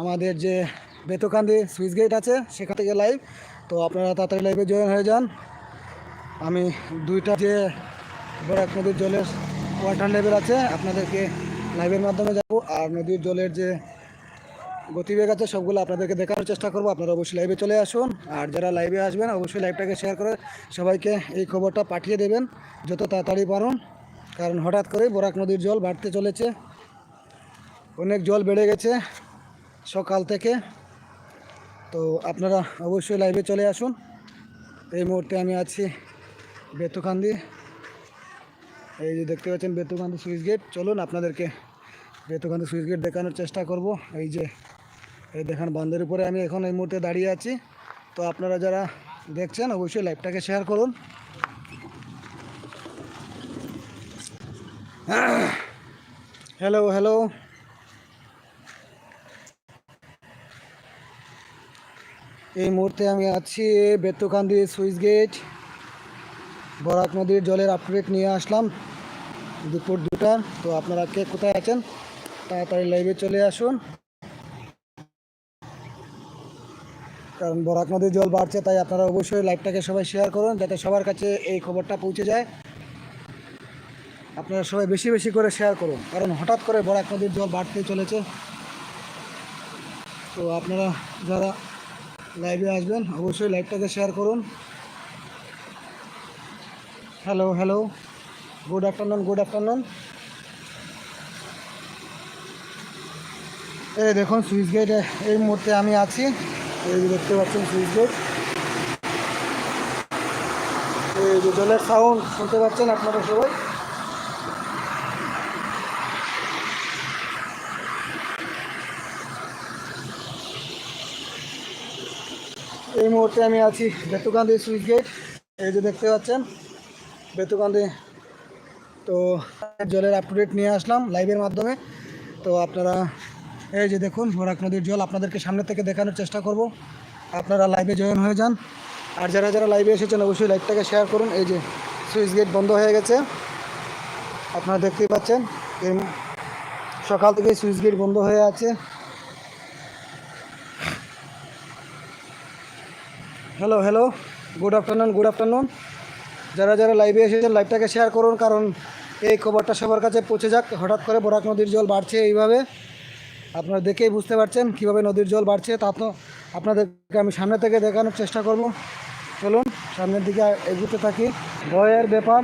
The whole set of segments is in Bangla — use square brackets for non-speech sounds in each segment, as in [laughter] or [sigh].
আমাদের যে বেতকান্দি সুইচ গেট আছে, সেখান থেকে লাইভ তো আপনারা তাড়াতাড়ি লাইভে জয়েন হয়ে যান। আমি দুইটা যে বরাক নদীর জলের ওয়াটার লেভেল আছে, আপনাদেরকে লাইভের মাধ্যমে যাব আর নদীর জলের যে গতিবেগ আছে, সবগুলো আপনাদেরকে দেখানোর চেষ্টা করব। আপনারা অবশ্যই লাইভে চলে আসুন। আর যারা লাইভে আসবেন, অবশ্যই লাইভটাকে শেয়ার করে সবাইকে এই খবরটা পাঠিয়ে দেবেন, যত তাড়াতাড়ি পারুন। কারণ হঠাৎ করেই বরাক নদীর জল বাড়তে চলেছে। অনেক জল বেড়ে গেছে। সকাল থেকে। তো আপনারা অবশ্যই লাইভে চলে আসুন। এই মুহূর্তে আমি আছি বেতুকান্দি। এই যে দেখতে পাচ্ছেন বেতুকান্দি সুইচ গেট। চলুন আপনাদেরকে বেতুকান্দি সুইচ গেট দেখানোর চেষ্টা করব। এই যে, এই দেখান বান্ধের উপরে আমি এখন এই মুহূর্তে দাঁড়িয়ে আছি। তো আপনারা যারা দেখছেন, অবশ্যই লাইভটাকে শেয়ার করুন। হ্যালো হ্যালো এই মুহূর্তে আমি আছি বেতুকান্দি সুইচ গেট। বরাক নদীর জলের আপডেট নিয়ে আসলাম দুপুর দুটার তো আপনারা কে কোথায় আছেন? তাড়াতাড়ি লাইভে চলে আসুন। কারণ বরাক নদীর জল বাড়ছে, তাই আপনারা অবশ্যই লাইভটাকে সবাই শেয়ার করুন, যাতে সবার কাছে এই খবরটা পৌঁছে যায়। আপনারা সবাই বেশি বেশি করে শেয়ার করুন, কারণ হঠাৎ করে বরাক নদীর জল বাড়তে চলেছে। তো আপনারা যারা লাইভে আসবেন। অবশ্যই লাইভটাকে শেয়ার করুন। Hello hello good afternoon good afternoon এই দেখুন সুইচ গেট এই মুহূর্তে আমি আছি। এই দেখতে পাচ্ছেন সুইচ গেট এই যে জলের সাউন্ড শুনতে পাচ্ছেন আপনারা সবাই এই মুহূর্তে আমি আছি বেতুকান্দি সুইচ গেট, এই যে দেখতে পাচ্ছেন বেতুকান্দি তো জলের আপডেট নিয়ে আসলাম লাইভের মাধ্যমে। তো আপনারা এই যে দেখুন, বরাক নদীর জল আপনাদেরকে সামনে থেকে দেখানোর চেষ্টা করব। আপনারা লাইভে জয়েন হয়ে যান। আর যারা যারা লাইভে এসেছেন, অবশ্যই লাইভটাকে শেয়ার করুন। এই যে সুইচ গেট বন্ধ হয়ে গেছে। আপনারা দেখতেই পাচ্ছেন সকাল থেকে সুইচ গেট বন্ধ হয়ে আছে। Hello hello good afternoon good afternoon যারা যারা লাইভে এসেছেন লাইভটাকে শেয়ার করুন, কারণ এই খবরটা সবার কাছে পৌঁছে যাক। হঠাৎ করে বরাক নদীর জল বাড়ছে এইভাবে। আপনারা দেখেই বুঝতে পারছেন কীভাবে নদীর জল বাড়ছে। তা তো আপনাদেরকে আমি সামনে থেকে দেখানোর চেষ্টা করব। চলুন, সামনের দিকে এগোতে থাকি। ভয়ের ব্যাপার।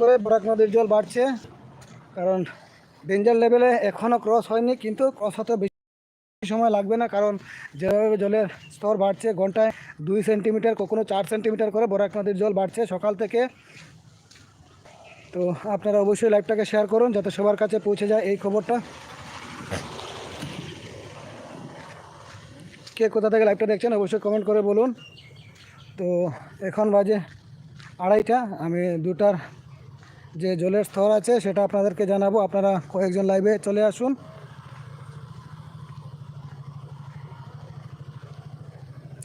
করে বরাক নদীর জল বাড়ছে, কারণ ডেঞ্জার লেভেলে এখনও ক্রস হয়নি, কিন্তু ক্রস হতে সময় লাগবে না, কারণ যেভাবে জলের স্তর বাড়ছে ঘন্টায় দুই সেন্টিমিটার, কখনো চার সেন্টিমিটার করে বরাক নদীর জল বাড়ছে সকাল থেকে। তো আপনারা অবশ্যই লাইভটাকে শেয়ার করুন, যাতে সবার কাছে পৌঁছে যায় এই খবরটা। কে কোথা থেকে লাইভটা দেখছেন অবশ্যই কমেন্ট করে বলুন। তো এখন বাজে আড়াইটা, আমি দুটার যে জলের স্তর আছে সেটা আপনাদেরকে জানাব। আপনারা কয়েকজন লাইভে চলে আসুন।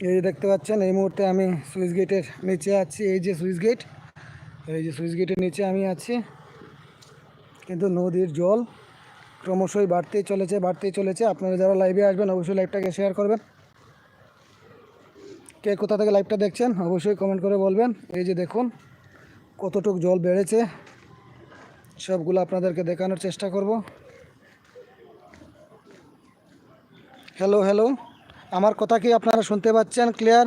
এই যে দেখতে পাচ্ছেন, এই মুহূর্তে আমি সুইচ গেটের নিচে আছি। এই যে সুইচ গেট, এই যে সুইচ গেটের নিচে আমি আছি। কিন্তু নদীর জল ক্রমশই বাড়তেই চলেছে বাড়তেই চলেছে। আপনারা যারা লাইভে আসবেন, অবশ্যই লাইভটাকে শেয়ার করবেন। কে কোথা থেকে লাইভটা দেখছেন, অবশ্যই কমেন্ট করে বলবেন। এই যে দেখুন, কতটুক জল বেড়েছে, সবগুলো আপনাদেরকে দেখানোর চেষ্টা করব। হ্যালো হ্যালো আমার কথা কি আপনারা শুনতে পাচ্ছেন? ক্লিয়ার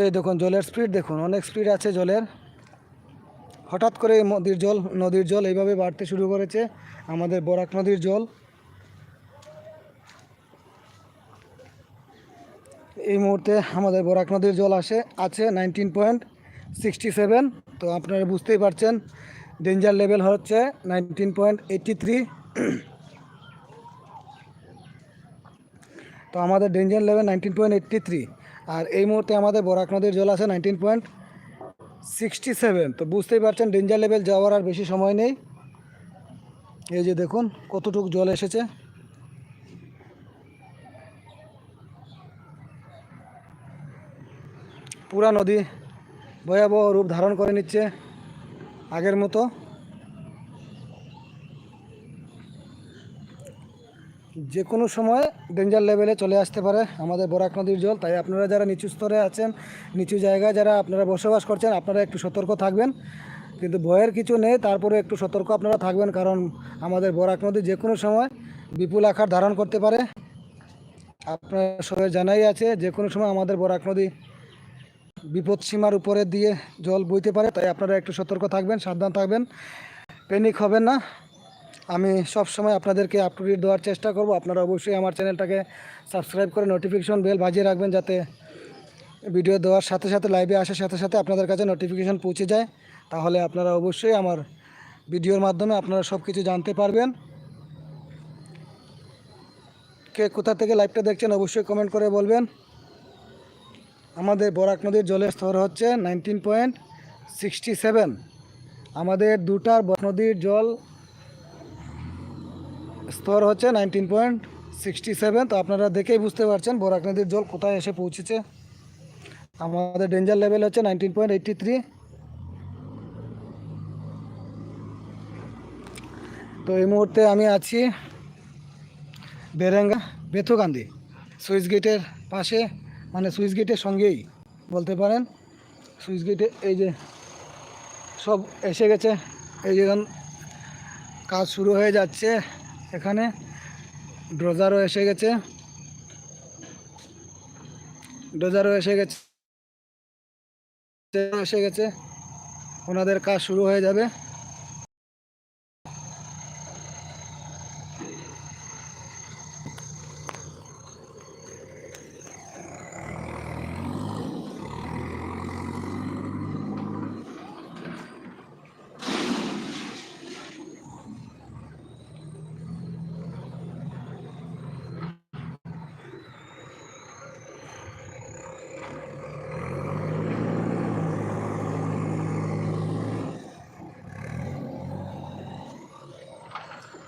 এই দেখুন, জলের স্পিড দেখুন, অনেক স্পিড আছে জলের। হঠাৎ করে নদীর জল নদীর জল এইভাবে বাড়তে শুরু করেছে, আমাদের বরাক নদীর জল। এই মুহূর্তে আমাদের বরাক নদীর জল আসে, আছে নাইনটিন পয়েন্ট সিক্সটি সেভেন তো আপনারা বুঝতেই পারছেন ডেঞ্জার লেভেল হচ্ছে নাইনটিন পয়েন্ট এইটটি থ্রি আমাদের danger level nineteen point eighty three আর এই মুহূর্তে আমাদের বরাক নদীর জল আছে নাইনটিন পয়েন্ট সিক্সটি সেভেন। তো বুঝতেই পারছেন, ডেঞ্জার লেভেল যাওয়ার আর বেশি সময় নেই। এই যে দেখুন কতটুকু জল এসেছে। পুরা নদী ভয়াবহ রূপ ধারণ করে নিচ্ছে আগের মতো। যে কোনো সময় ডেঞ্জার লেভেলে চলে আসতে পারে আমাদের বরাক নদীর জল। তাই আপনারা যারা নিচু স্তরে আছেন, নিচু জায়গায় যারা আপনারা বসবাস করছেন, আপনারা একটু সতর্ক থাকবেন। কিন্তু ভয়ের কিছু নেই, তারপরে একটু সতর্ক আপনারা থাকবেন, কারণ আমাদের বরাক নদী যে কোনো সময় বিপুল আকার ধারণ করতে পারে। আপনার সবাই জানাই আছে, যে কোনো সময় আমাদের বরাক নদী বিপদ সীমার উপরে দিয়ে জল বইতে পারে। তাই আপনারা একটু সতর্ক থাকবেন, সাবধান থাকবেন। প্যানিক হবেন না। আমি সব সময় আপনাদেরকে আপ টু ডেট দেওয়ার চেষ্টা করব। আপনারা অবশ্যই আমার চ্যানেলটাকে সাবস্ক্রাইব করে নোটিফিকেশন বেল বাজিয়ে রাখবেন যাতে ভিডিও দেওয়ার সাথে সাথে লাইভে আসার সাথে সাথে আপনাদের কাছে নোটিফিকেশন পৌঁছে যায়। তাহলে আপনারা অবশ্যই আমার ভিডিওর মাধ্যমে আপনারা সব কিছু জানতে পারবেন। কে কোথা থেকে লাইভটা দেখছেন অবশ্যই কমেন্ট করে বলবেন। আমাদের বরাক নদীর জলের স্তর হচ্ছে নাইনটিন পয়েন্ট সিক্সটি সেভেন আমাদের দুটার নদীর জল স্তর হচ্ছে নাইনটিন পয়েন্ট সিক্সটি সেভেন। তো আপনারা দেখেই বুঝতে পারছেন বরাক নদীর জল কোথায় এসে পৌঁছেছে। আমাদের ডেঞ্জার লেভেল হচ্ছে নাইনটিন পয়েন্ট এইটটি থ্রি। তো এই মুহূর্তে আমি আছি বেরেঙ্গা বেথুকান্দি সুইচ গেটের পাশে। মানে সুইচ গেটের সঙ্গেই বলতে পারেন। সুইচ গেটে এই যে সব এসে গেছে। এই যে কাজ শুরু হয়ে যাচ্ছে। এখানে ড্রোজারও এসে গেছে। ডোজারও এসে গেছে। এসে গেছে। ওনাদের কাজ শুরু হয়ে যাবে।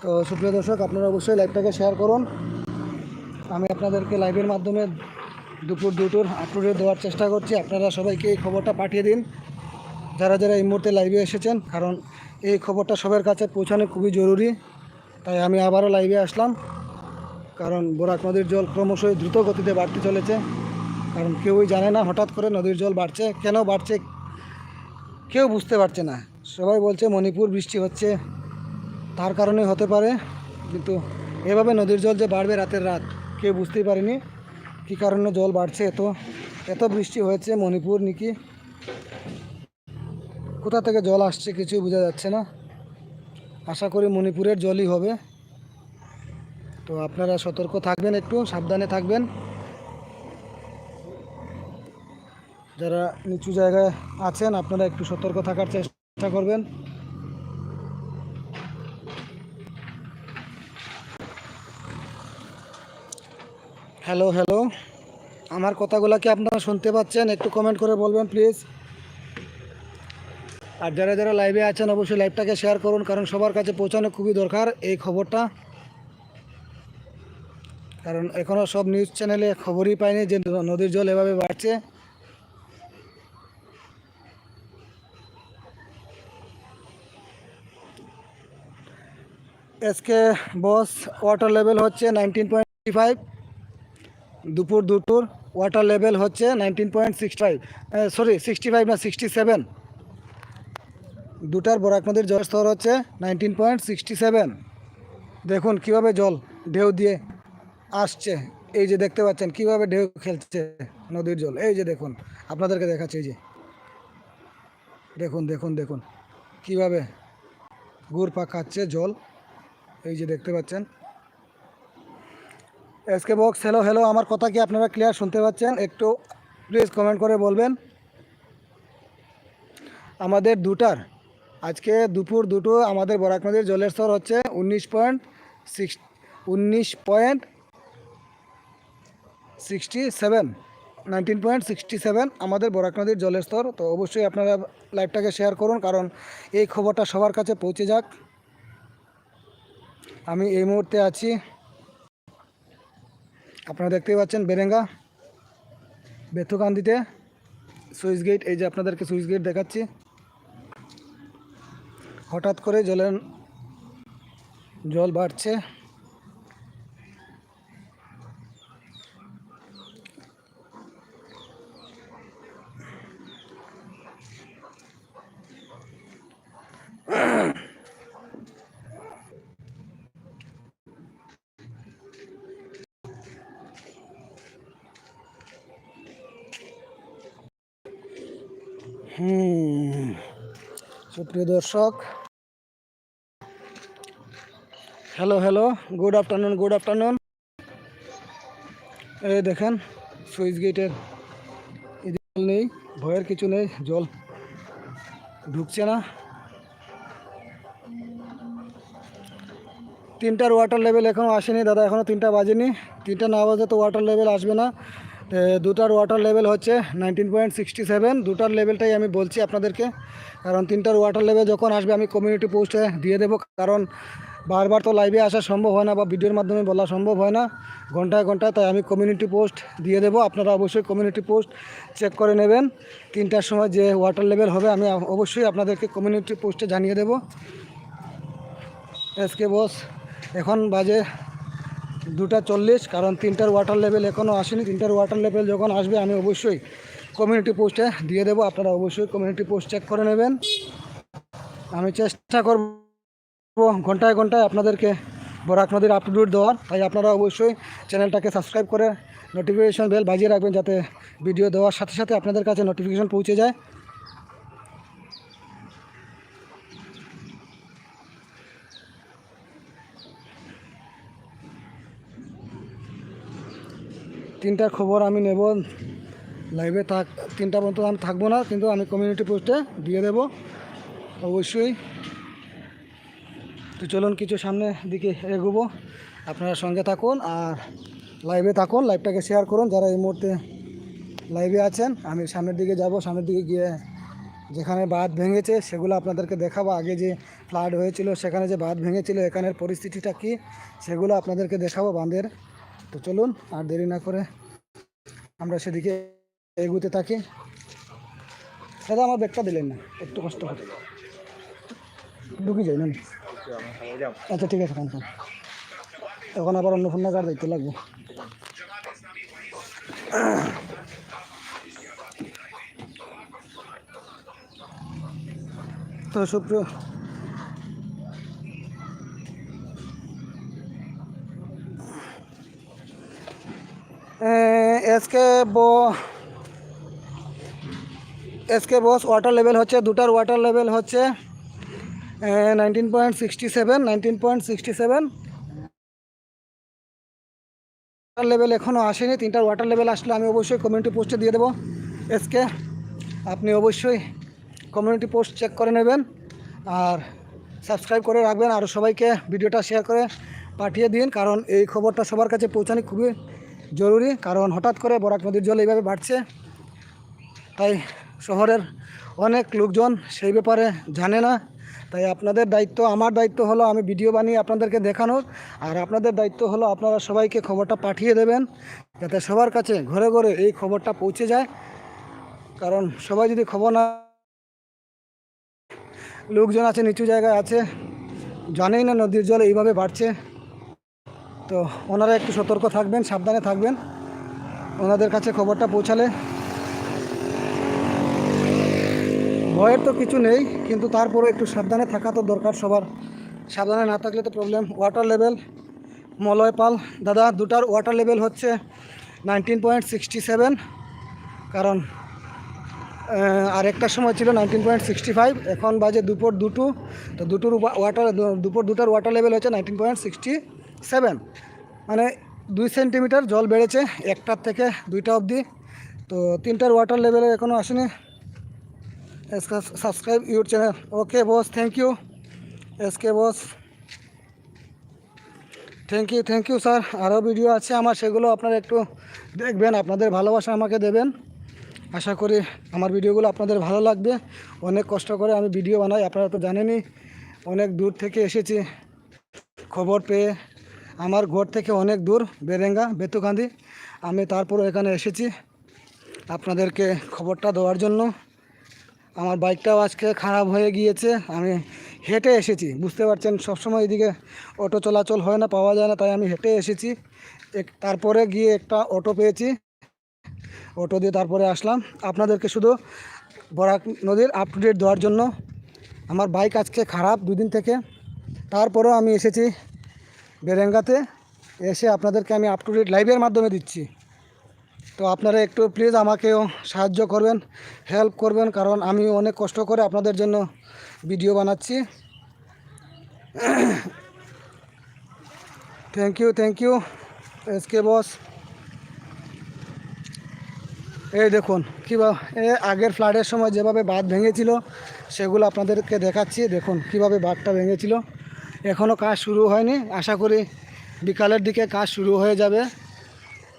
তো সুপ্রিয় দর্শক, আপনারা অবশ্যই লাইভটাকে শেয়ার করুন। আমি আপনাদেরকে লাইভের মাধ্যমে দুপুর দুটোর আপলোডে দেওয়ার চেষ্টা করছি। আপনারা সবাইকে এই খবরটা পাঠিয়ে দিন। যারা যারা এই মুহূর্তে লাইভে এসেছেন, কারণ এই খবরটা সবার কাছে পৌঁছানো খুবই জরুরি, তাই আমি আবারও লাইভে আসলাম। কারণ বরাক নদীর জল ক্রমশই দ্রুত গতিতে বাড়তে চলেছে। কারণ কেউই জানে না, হঠাৎ করে নদীর জল বাড়ছে। কেন বাড়ছে, কেউ বুঝতে পারছে না। সবাই বলছে, মণিপুর বৃষ্টি হচ্ছে। তার কারণে হতে পারে, কিন্তু এভাবে নদীর জল যে বাড়বে রাতের রাত, কেউ বুঝতেই পারেনি কী কারণে জল বাড়ছে এত এত বৃষ্টি হয়েছে মণিপুর নাকি? কোথা থেকে জল আসছে কিছুই বোঝা যাচ্ছে না। আশা করি মণিপুরের জলই হবে। তো আপনারা সতর্ক থাকবেন একটু, সাবধানে থাকবেন। যারা নিচু জায়গায় আছেন, আপনারা একটু সতর্ক থাকার চেষ্টা করবেন। Hello hello. আমার কথাগুলো কি আপনারা শুনতে পাচ্ছেন? একটু কমেন্ট করে বলবেন প্লিজ আর যারা যারা লাইভে আছেন, অবশ্যই লাইভটাকে শেয়ার করুন, কারণ সবার কাছে পৌঁছানো খুবই দরকার এই খবরটা। কারণ এখনও সব নিউজ চ্যানেলে খবরই পাইনি, যে নদীর জল এভাবে বাড়ছে। S K boss water level হচ্ছে নাইনটিন পয়েন্ট ফাইভ দুপুর দুটোর ওয়াটার লেভেল হচ্ছে nineteen point six five sorry sixty five না সিক্সটি সেভেন দুটার বরাক নদীর জলস্তর হচ্ছে নাইনটিন পয়েন্ট সিক্সটি সেভেন দেখুন কীভাবে জল ঢেউ দিয়ে আসছে। এই যে দেখতে পাচ্ছেন কীভাবে ঢেউ খেলছে নদীর জল। এই যে দেখুন, আপনাদেরকে দেখাচ্ছে এই যে। দেখুন দেখুন দেখুন কীভাবে গুড় পা খাচ্ছে জল। এই যে দেখতে পাচ্ছেন এসকে বক্স হ্যালো হ্যালো আমার কথা কি আপনারা ক্লিয়ার শুনতে পাচ্ছেন? একটু প্লিজ কমেন্ট করে বলবেন। আমাদের দুটার, আজকে দুপুর দুটো আমাদের বরাক নদীর জলের স্তর হচ্ছে উনিশ পয়েন্ট সিক্স উনিশ point sixty seven nineteen point sixty seven আমাদের বরাক নদীর জলের স্তর তো অবশ্যই আপনারা লাইভটাকে শেয়ার করুন, কারণ এই খবরটা সবার কাছে পৌঁছে যাক। আমি এই মুহূর্তে আছি আপনারা দেখতেই পাচ্ছেন বেরেঙ্গা, বেথুকান্দিতে সুইচ গেট এই যে আপনাদেরকে সুইচ গেট দেখাচ্ছি। হঠাৎ করে জলের জল বাড়ছে। সুপ্রিয় দর্শক hello hello good afternoon good afternoon এই দেখেন, সুইচ গেটের জল নেই, ভয়ের কিছু নেই, জল ঢুকছে না। তিনটার ওয়াটার লেভেল এখনও আসেনি, দাদা এখনও তিনটা বাজেনি। তিনটা না বাজে তো ওয়াটার লেভেল আসবে না। দুটার ওয়াটার লেভেল হচ্ছে নাইনটিন পয়েন্ট সিক্সটি সেভেন দুটার লেভেলটাই আমি বলছি আপনাদেরকে। কারণ তিনটার ওয়াটার লেভেল যখন আসবে, আমি কমিউনিটি পোস্টে দিয়ে দেবো। কারণ বারবার তো লাইভে আসা সম্ভব হয় না বা ভিডিওর মাধ্যমে বলা সম্ভব হয় না। ঘন্টায় ঘন্টায় তাই আমি কমিউনিটি পোস্ট দিয়ে দেবো। আপনারা অবশ্যই কমিউনিটি পোস্ট চেক করে নেবেন। তিনটার সময় যে ওয়াটার লেভেল হবে, আমি অবশ্যই আপনাদেরকে কমিউনিটি পোস্টে জানিয়ে দেবো। এসকে বস এখন বাজে দুটা চল্লিশ, কারণ তিনটার ওয়াটার লেভেল এখনও আসেনি। তিনটার ওয়াটার লেভেল যখন আসবে, আমি অবশ্যই কমিউনিটি পোস্টে দিয়ে দেবো। আপনারা অবশ্যই কমিউনিটি পোস্ট চেক করে নেবেন। আমি চেষ্টা করব ঘন্টায় ঘন্টায় আপনাদেরকে বরাক নদীর আপডেট দেওয়ার। তাই আপনারা অবশ্যই চ্যানেলটাকে সাবস্ক্রাইব করে নোটিফিকেশন বেল বাজিয়ে রাখবেন, যাতে ভিডিও দেওয়ার সাথে সাথে আপনাদের কাছে নোটিফিকেশন পৌঁছে যায়। তিনটার খবর আমি নেব। লাইভে থাক, তিনটা পর্যন্ত আমি থাকব না, কিন্তু আমি কমিউনিটি পোস্টে দিয়ে দেব, অবশ্যই। তো চলুন কিছু সামনে দিকে এগোবো। আপনারা সঙ্গে থাকুন আর লাইভে থাকুন লাইভটাকে শেয়ার করুন। যারা এই মুহূর্তে লাইভে আছেন, আমি সামনের দিকে যাব। সামনের দিকে গিয়ে যেখানে বাঁধ ভেঙেছে, সেগুলো আপনাদেরকে দেখাবো। আগে যে ফ্লাড হয়েছিল, সেখানে যে বাঁধ ভেঙেছিল, এখানের পরিস্থিতিটা কী, সেগুলো আপনাদেরকে দেখাবো বাঁধের। তো চলুন, আর দেরি না করে আমরা সেদিকে এগুতে থাকি। দাদা, আমার ব্যাগটা দিলেন না, একটু কষ্ট হবে ঢুকি যাই না? আচ্ছা ঠিক আছে খান খান এখন আবার অন্য ফোন কার দায়িত্ব লাগবে। তো সুপ্রিয় এসকে বো এসকে বস ওয়াটার লেভেল হচ্ছে, দুটার ওয়াটার লেভেল হচ্ছে nineteen point sixty seven nineteen point sixty seven water level এখনও আসেনি, তিনটার ওয়াটার লেভেল আসলে আমি অবশ্যই কমিউনিটি পোস্টে দিয়ে দেবো এসকে আপনি অবশ্যই কমিউনিটি পোস্ট চেক করে নেবেন, আর সাবস্ক্রাইব করে রাখবেন, আর সবাইকে ভিডিওটা শেয়ার করে পাঠিয়ে দিন, কারণ এই খবরটা সবার কাছে পৌঁছানো খুবই জরুরি, কারণ হঠাৎ করে বরাক নদীর জল এইভাবে বাড়ছে। তাই শহরের অনেক লোকজন সেই ব্যাপারে জানে না। তাই আপনাদের দায়িত্ব, আমার দায়িত্ব হলো আমি ভিডিও বানিয়ে আপনাদেরকে দেখানোর আর আপনাদের দায়িত্ব হলো আপনারা সবাইকে খবরটা পাঠিয়ে দেবেন, যাতে সবার কাছে ঘরে ঘরে এই খবরটা পৌঁছে যায়। কারণ সবাই যদি খবর না, লোকজন আছে, নিচু জায়গায় আছে, জানেই না নদীর জল এইভাবে বাড়ছে। তো ওনারা একটু সতর্ক থাকবেন, সাবধানে থাকবেন। ওনাদের কাছে খবরটা পৌঁছালে ভয়ের তো কিছু নেই, কিন্তু তারপরে একটু সাবধানে থাকা তো দরকার সবার। সাবধানে না থাকলে তো problem water level Malay Pal, দাদা, দুটার ওয়াটার লেভেল হচ্ছে নাইনটিন পয়েন্ট সিক্সটি সেভেন কারণ আর সময় ছিল নাইনটিন পয়েন্ট সিক্সটি ফাইভ এখন বাজে দুপুর দুটো, তো দুটোর ওয়াটার দুপুর দুটার ওয়াটার লেভেল হচ্ছে নাইনটিন পয়েন্ট সিক্সটি সেভেন। মানে দুই সেন্টিমিটার জল বেড়েছে একটার থেকে দুইটা অবধি। তো তিনটার ওয়াটার লেভেলে এখনও আসেনি। Subscribe your channel okay boss thank you S K boss thank you thank you sir আরও ভিডিও আছে আমার, সেগুলো আপনারা একটু দেখবেন। আপনাদের ভালোবাসা আমাকে দেবেন। আশা করি আমার ভিডিওগুলো আপনাদের ভালো লাগবে। অনেক কষ্ট করে আমি ভিডিও বানাই, আপনারা তো জানেনই। অনেক দূর থেকে এসেছি। খবর পেয়ে আমার ঘর থেকে অনেক দূর, বেরেঙ্গা বেতুকান্দি আমি তারপরও এখানে এসেছি আপনাদেরকে খবরটা দেওয়ার জন্য। আমার বাইকটাও আজকে খারাপ হয়ে গিয়েছে, আমি হেঁটে এসেছি। বুঝতে পারছেন, সবসময় এদিকে অটো চলাচল হয় না, পাওয়া যায় না, তাই আমি হেঁটে এসেছি। তারপরে গিয়ে একটা অটো পেয়েছি। অটো দিয়ে তারপরে আসলাম। আপনাদেরকে শুধু বরাক নদীর আপ টু ডেট দেওয়ার জন্য। আমার বাইক আজকে খারাপ দুদিন থেকে। তারপরেও আমি এসেছি বেরেঙ্গাতে এসে আপনাদেরকে আমি আপ টু ডেট লাইভের মাধ্যমে দিচ্ছি। তো আপনারা একটু প্লিজ আমাকেও সাহায্য করবেন হেল্প করবেন, কারণ আমি অনেক কষ্ট করে আপনাদের জন্য ভিডিও বানাচ্ছি। Thank you thank you S K boss এই দেখুন কীভাবে এ আগের ফ্লাডের সময় যেভাবে বাঁধ ভেঙেছিল, সেগুলো আপনাদেরকে দেখাচ্ছি। দেখুন, কীভাবে বাঁধটা ভেঙেছিল। এখনও কাজ শুরু হয়নি। আশা করি বিকালের দিকে কাজ শুরু হয়ে যাবে।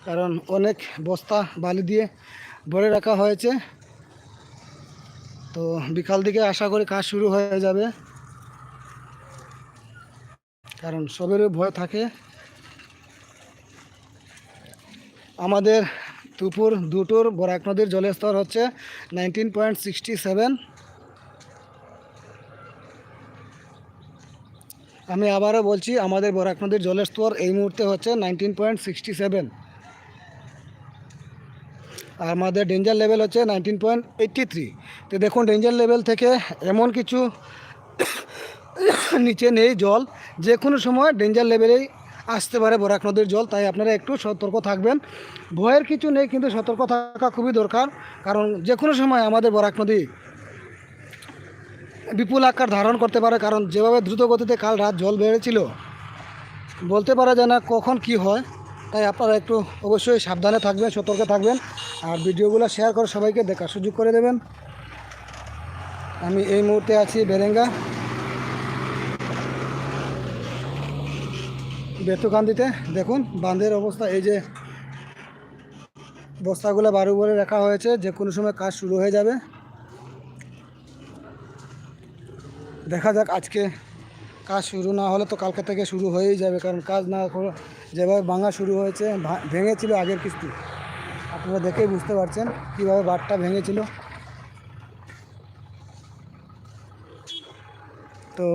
কারণ অনেক বস্তা বালি দিয়ে ভরে রাখা হয়েছে। তো বিকাল দিকে আশা করি কাজ শুরু হয়ে যাবে। কারণ সবেরই ভয় থাকে। আমাদের দুপুর দুটোর বরাক নদীর জলের স্তর হচ্ছে নাইনটিন পয়েন্ট সিক্সটি সেভেন আমি আবারও বলছি, আমাদের বরাক নদীর জলের স্তর এই মুহূর্তে হচ্ছে নাইনটিন পয়েন্ট সিক্সটি সেভেন আর আমাদের ডেঞ্জার লেভেল হচ্ছে নাইনটিন পয়েন্ট এইট্টি থ্রি তো দেখুন ডেঞ্জার লেভেল থেকে এমন কিছু [coughs] নিচে নেই জল, যে কোনো সময় ডেঞ্জার লেভেলেই আসতে পারে বরাক নদীর জল, তাই আপনারা একটু সতর্ক থাকবেন। ভয়ের কিছু নেই, কিন্তু সতর্ক থাকা খুবই দরকার, কারণ যে কোনো সময় আমাদের বরাক নদী বিপুল আকার ধারণ করতে পারে, কারণ যেভাবে দ্রুত গতিতে কাল রাত জল বেড়েছিল, বলতে পারা যায় না কখন কি হয়। তাই আপনারা একটু অবশ্যই সাবধানে থাকবেন, সতর্কে থাকবেন, আর ভিডিওগুলো শেয়ার করে সবাইকে দেখার সুযোগ করে দেবেন। আমি এই মুহূর্তে আছি বেরেঙ্গা, বেতুকান্দিতে। দেখুন, বাঁধের অবস্থা, এই যে বস্তাগুলো বারু বলে রাখা হয়েছে, যে কোনো সময় কাজ শুরু হয়ে যাবে। দেখা যাক আজকে কাজ শুরু না হলে তো কালকে থেকে শুরু হয়েই যাবে, কারণ কাজ না যেভাবে ভাঙা শুরু হয়েছে ভেঙেছিল আগের কিস্তি। আপনারা দেখেই বুঝতে পারছেন কীভাবে বাটটা ভেঙেছিল। তো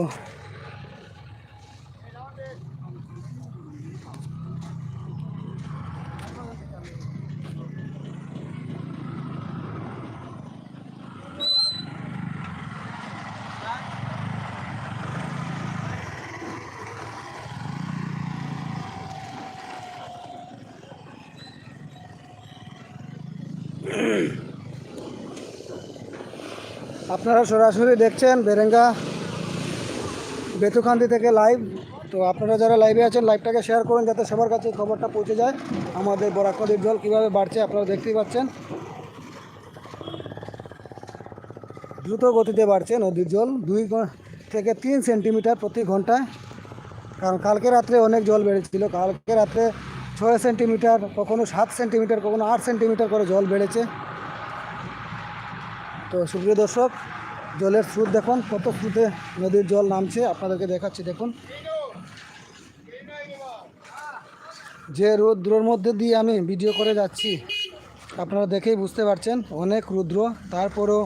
আপনারা সরাসরি দেখছেন বেরেঙ্গা বেতুকান্দি থেকে লাইভ তো আপনারা যারা লাইভে আছেন লাইভটাকে শেয়ার করুন যাতে সবার কাছে খবরটা পৌঁছে যায়। আমাদের বরাক নদীর জল কীভাবে বাড়ছে আপনারা দেখতেই পাচ্ছেন। দ্রুত গতিতে বাড়ছে নদীর জল, দুই থেকে তিন সেন্টিমিটার প্রতি ঘন্টায়। কারণ কালকে রাত্রে অনেক জল বেড়েছিল। কালকে রাত্রে ছয় সেন্টিমিটার, কখনো সাত সেন্টিমিটার, কখনো আট সেন্টিমিটার করে জল বেড়েছে। তো সুপ্রিয় দর্শক, জলের স্রোত দেখুন, কত স্রোতে নদীর জল নামছে, আপনাদেরকে দেখাচ্ছি, দেখুন। যে রৌদ্রর মধ্যে দিয়ে আমি ভিডিও করে যাচ্ছি, আপনারা দেখেই বুঝতে পারছেন, অনেক রুদ্র, তারপরেও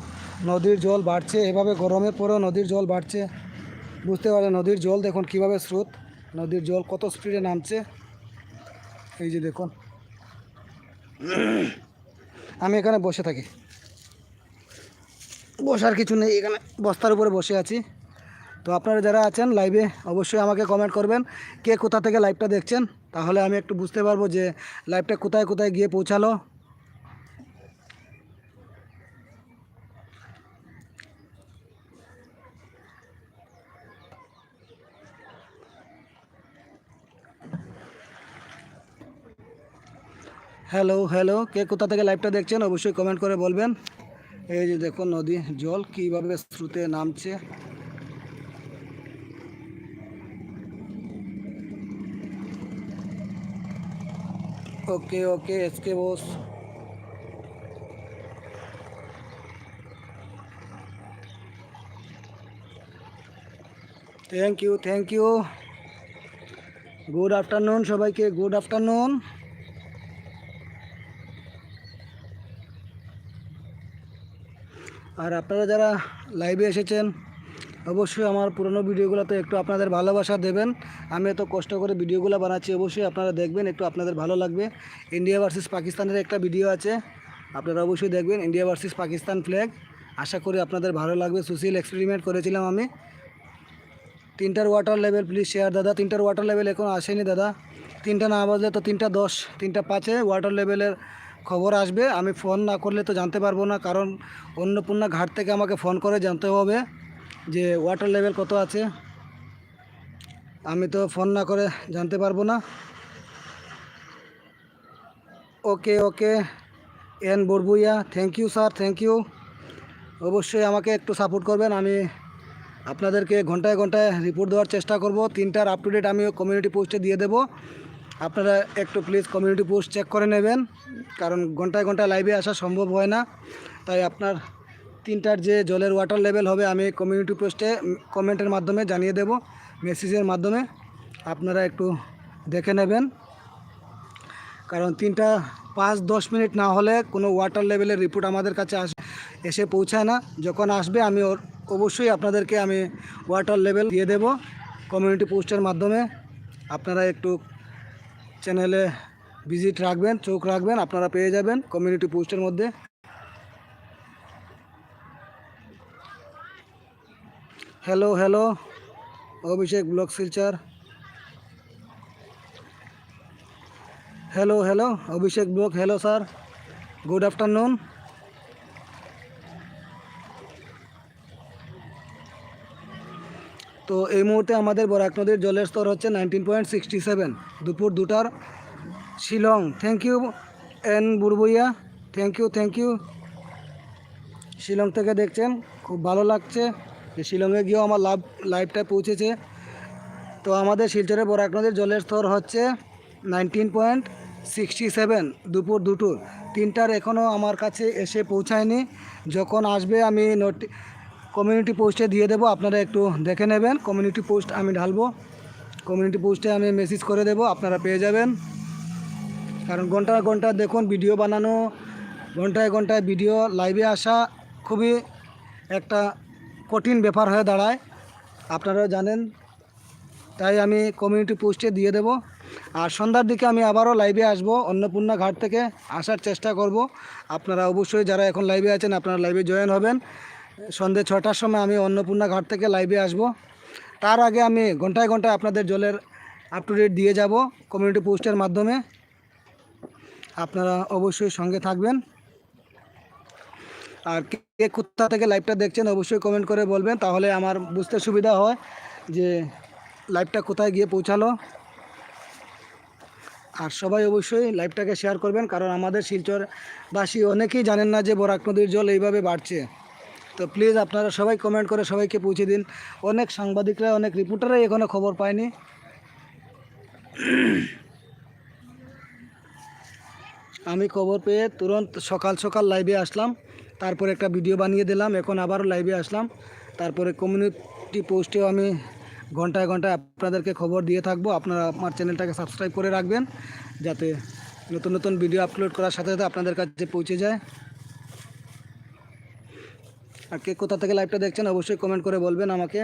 নদীর জল বাড়ছে, এভাবে গরমের পরেও নদীর জল বাড়ছে। বুঝতে পারেন নদীর জল দেখুন কীভাবে স্রোত, নদীর জল কত স্পিডে নামছে। এই যে দেখুন। আমি এখানে বসে থাকি। বসার কিছু নেই, এখানে বস্তার উপরে বসে আছি। তো আপনারা যারা আছেন লাইভে অবশ্যই আমাকে কমেন্ট করবেন, কে কোথা থেকে লাইভটা দেখছেন। তাহলে আমি একটু বুঝতে পারব যে লাইভটা কোথায় কোথায় গিয়ে পৌঁছালো। হ্যালো হ্যালো কে কোথা থেকে লাইভটা দেখছেন অবশ্যই কমেন্ট করে বলবেন। এই যে দেখুন নদী, জল কীভাবে স্রোতে নামছে। Okay okay S K boss thank you thank you good afternoon সবাইকে গুড আফটারনুন আর আপনারা যারা লাইভে এসেছেন, অবশ্যই আমার পুরনো ভিডিওগুলোতে একটু আপনাদের ভালোবাসা দেবেন। আমি এত কষ্ট করে ভিডিওগুলো বানাচ্ছি, অবশ্যই আপনারা দেখবেন, একটু আপনাদের ভালো লাগবে। ইন্ডিয়া ভার্সেস পাকিস্তানের একটা ভিডিও আছে, আপনারা অবশ্যই দেখবেন ইন্ডিয়া ভার্সেস পাকিস্তান ফ্ল্যাগ আশা করি আপনাদের ভালো লাগবে, সুশীল এক্সপেরিমেন্ট করেছিলাম আমি। তিনটার ওয়াটার লেভেল প্লিজ শেয়ার দাদা। তিনটার ওয়াটার লেভেল এখন আসেনি, দাদা। তিনটা না বাজলে তো তিনটা দশ, তিনটা পাঁচে ওয়াটার লেভেলের খবর আসবে। আমি ফোন না করলে তো জানতে পারব না, কারণ অন্নপূর্ণা ঘাট থেকে আমাকে ফোন করে জানতে হবে যে ওয়াটার লেভেল কত আছে। আমি তো ফোন না করে জানতে পারব না। Okay okay, N Barbhuiya thank you sir thank you অবশ্যই আমাকে একটু সাপোর্ট করবেন, আমি আপনাদেরকে ঘন্টায় ঘন্টায় রিপোর্ট দেওয়ার চেষ্টা করব। তিনটার আপ টু ডেট আমি কমিউনিটি পোস্টে দিয়ে দেবো। আপনারা একটু প্লিজ কমিউনিটি পোস্ট চেক করে নেবেন, কারণ ঘন্টায় ঘন্টায় লাইভে আসা সম্ভব হয় না। তাই আপনার তিনটার যে জলের ওয়াটার লেভেল হবে, আমি কমিউনিটি পোস্টে কমেন্টের মাধ্যমে জানিয়ে দেব মেসেজের মাধ্যমে আপনারা একটু দেখে নেবেন। কারণ তিনটা পাঁচ দশ মিনিট না হলে কোনো ওয়াটার লেভেলের রিপোর্ট আমাদের কাছে আস এসে পৌঁছায় না। যখন আসবে, আমি অবশ্যই আপনাদেরকে আমি ওয়াটার লেভেল দিয়ে দেব। কমিউনিটি পোস্টের মাধ্যমে আপনারা একটু চ্যানেলে ভিজিট রাখবেন, চোখ রাখবেন, আপনারা পেয়ে যাবেন কমিউনিটি পোস্টের মধ্যে। হ্যালো হ্যালো অভিষেক ব্লক Silchar. Hello hello Abhishek block hello sir good afternoon তো এই মুহূর্তে আমাদের বরাক নদীর জলের স্তর হচ্ছে নাইনটিন পয়েন্ট সিক্সটি সেভেন দুপুর দুটার Shillong. Thank you N Barbhuiya thank you thank you Shillong থেকে দেখছেন, খুব ভালো লাগছে। যে শিলংয়ে গিয়েও আমার লাভ লাইভটা পৌঁছেছে। তো আমাদের শিলচরে বরাক নদীর জলের স্তর হচ্ছে নাইনটিন পয়েন্ট সিক্সটি সেভেন দুপুর দুটোর। তিনটার এখনও আমার কাছে এসে পৌঁছায়নি। যখন আসবে আমি নোটি কমিউনিটি পোস্টে দিয়ে দেবো, আপনারা একটু দেখে নেবেন। কমিউনিটি পোস্ট আমি ঢালবো। কমিউনিটি পোস্টে আমি মেসেজ করে দেবো, আপনারা পেয়ে যাবেন। কারণ ঘণ্টা ঘণ্টা দেখুন ভিডিও বানানো, ঘন্টায় ঘন্টায় ভিডিও লাইভে আসা খুবই একটা কঠিন ব্যাপার হয়ে দাঁড়ায়। আপনারা জানেন, তাই আমি কমিউনিটি পোস্টে দিয়ে দেব। আর সন্ধ্যার দিকে আমি আবারও লাইভে আসব, অন্নপূর্ণা ঘাট থেকে আসার চেষ্টা করব। আপনারা অবশ্যই যারা এখন লাইভে আছেন, আপনারা লাইভে জয়েন হবেন। সন্ধ্যে ছটার সময় আমি অন্নপূর্ণা ঘাট থেকে লাইভে আসব। তার আগে আমি ঘন্টায় ঘন্টায় আপনাদের জলের আপ টু ডেট দিয়ে যাব কমিউনিটি পোস্টের মাধ্যমে। আপনারা অবশ্যই সঙ্গে থাকবেন। আর কে কে কোথা থেকে লাইভটা দেখছেন অবশ্যই কমেন্ট করে বলবেন, তাহলে আমার বুঝতে সুবিধা হয় যে লাইভটা কোথায় গিয়ে পৌঁছালো। আর সবাই অবশ্যই লাইভটাকে শেয়ার করবেন, কারণ আমাদের শিলচরবাসী অনেকেই জানেন না যে বরাক নদীর জল এইভাবে বাড়ছে। তো প্লিজ আপনারা সবাই কমেন্ট করে সবাইকে পৌঁছে দিন। অনেক সাংবাদিকরা, অনেক রিপোর্টাররাই এখনও খবর পায়নি। আমি খবর পেয়ে তুরন্ত সকাল সকাল লাইভে আসলাম। তারপরে একটা ভিডিও বানিয়ে দিলাম, এখন আবারও লাইভে আসলাম। তারপরে কমিউনিটি পোস্টেও আমি ঘন্টায় ঘন্টায় আপনাদেরকে খবর দিয়ে থাকব। আপনারা আমার চ্যানেলটাকে সাবস্ক্রাইব করে রাখবেন, যাতে নতুন নতুন ভিডিও আপলোড করার সাথে সাথে আপনাদের কাছে পৌঁছে যায়। আর কে কোথা থেকে লাইভটা দেখছেন অবশ্যই কমেন্ট করে বলবেন আমাকে।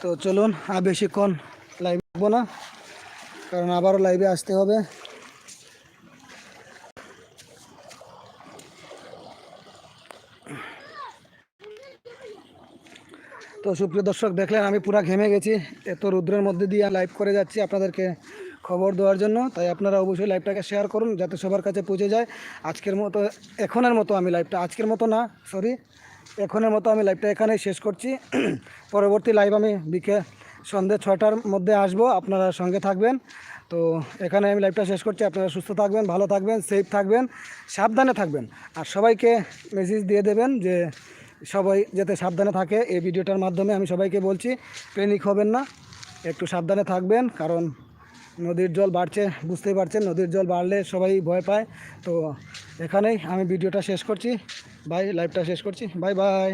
তো চলুন, আর বেশিক্ষণ লাইভ রাখব না, কারণ আবারও লাইভে আসতে হবে। তো সুপ্রিয় দর্শক, দেখলেন আমি পুরা ঘেমে গেছি, এত রুদ্রের মধ্যে দিয়ে লাইভ করে যাচ্ছি আপনাদেরকে। খবর দেওয়ার জন্য, তাই আপনারা অবশ্যই লাইভটাকে শেয়ার করুন যাতে সবার কাছে পৌঁছে যায়। আজকের মতো, এখনের মতো আমি লাইভটা, আজকের মতো না সরি এখনের মতো আমি লাইভটা এখানেই শেষ করছি। [clears throat] পরবর্তী লাইভ আমি বিকে, সন্ধ্যে ছটার মধ্যে আসব, আপনারা সঙ্গে থাকবেন। তো এখানে আমি লাইভটা শেষ করছি, আপনারা সুস্থ থাকবেন, ভালো থাকবেন সেফ থাকবেন, সাবধানে থাকবেন। আর সবাইকে মেসেজ দিয়ে দেবেন যে, সবাই যাতে সাবধানে থাকে, এই ভিডিওটার মাধ্যমে আমি সবাইকে বলছি প্যানিক হবেন না, একটু সাবধানে থাকবেন, কারণ নদীর জল বাড়ছে, বুঝতেই পারছেন, নদীর জল বাড়লে সবাই ভয় পায়। তো এখানেই আমি ভিডিওটা শেষ করছি। বাই লাইভটা শেষ করছি। Bye bye